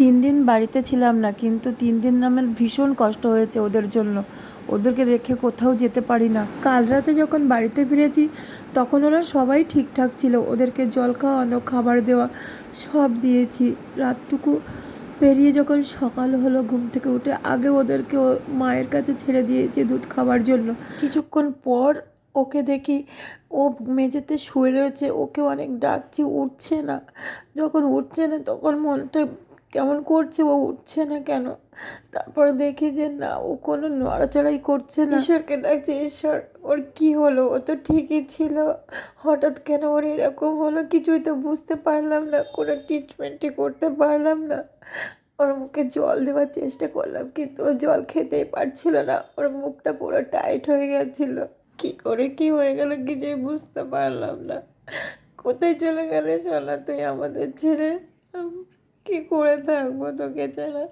তিন দিন বাড়িতে ছিলাম না, কিন্তু তিন দিন আমার ভীষণ কষ্ট হয়েছে ওদের জন্য। ওদেরকে রেখে কোথাও যেতে পারি না। কাল রাতে যখন বাড়িতে ফিরেছি, তখন ওরা সবাই ঠিকঠাক ছিল। ওদেরকে জল খাওয়ানো, খাবার দেওয়া সব দিয়েছি। রাতটুকু পেরিয়ে যখন সকাল হলো, ঘুম থেকে উঠে আগে ওদেরকে মায়ের কাছে ছেড়ে দিয়েছি দুধ খাওয়ার জন্য। কিছুক্ষণ পর ওকে দেখি ও মেঝেতে শুয়ে রয়েছে। ওকে অনেক ডাকছি, উঠছে না। যখন উঠছে না, তখন মনটা কেমন করছে, ও উঠছে না কেন? তারপরে দেখি যে না, ও কোনো নড়াচড়াই করছে না। ঈশ্বরকে ডাকছে, ঈশ্বর, ওর কি হলো? ও তো ঠিকই ছিল। হঠাৎ কেন ওর এরকম হলো? কিছুই তো বুঝতে পারলাম না, কোনো ট্রিটমেন্টই করতে পারলাম না। ওর মুখে জল দেওয়ার চেষ্টা করলাম, কিন্তু ও জল খেতেই পারছিল না। ওর মুখটা পুরো টাইট হয়ে গেছিল। কি করে, কি হয়ে গেল কিছুই বুঝতে পারলাম না। কোথায় চলে গেলে, সোনা, তুই আমাদের ছেড়ে কি করে থাকব তোকে ছাড়া?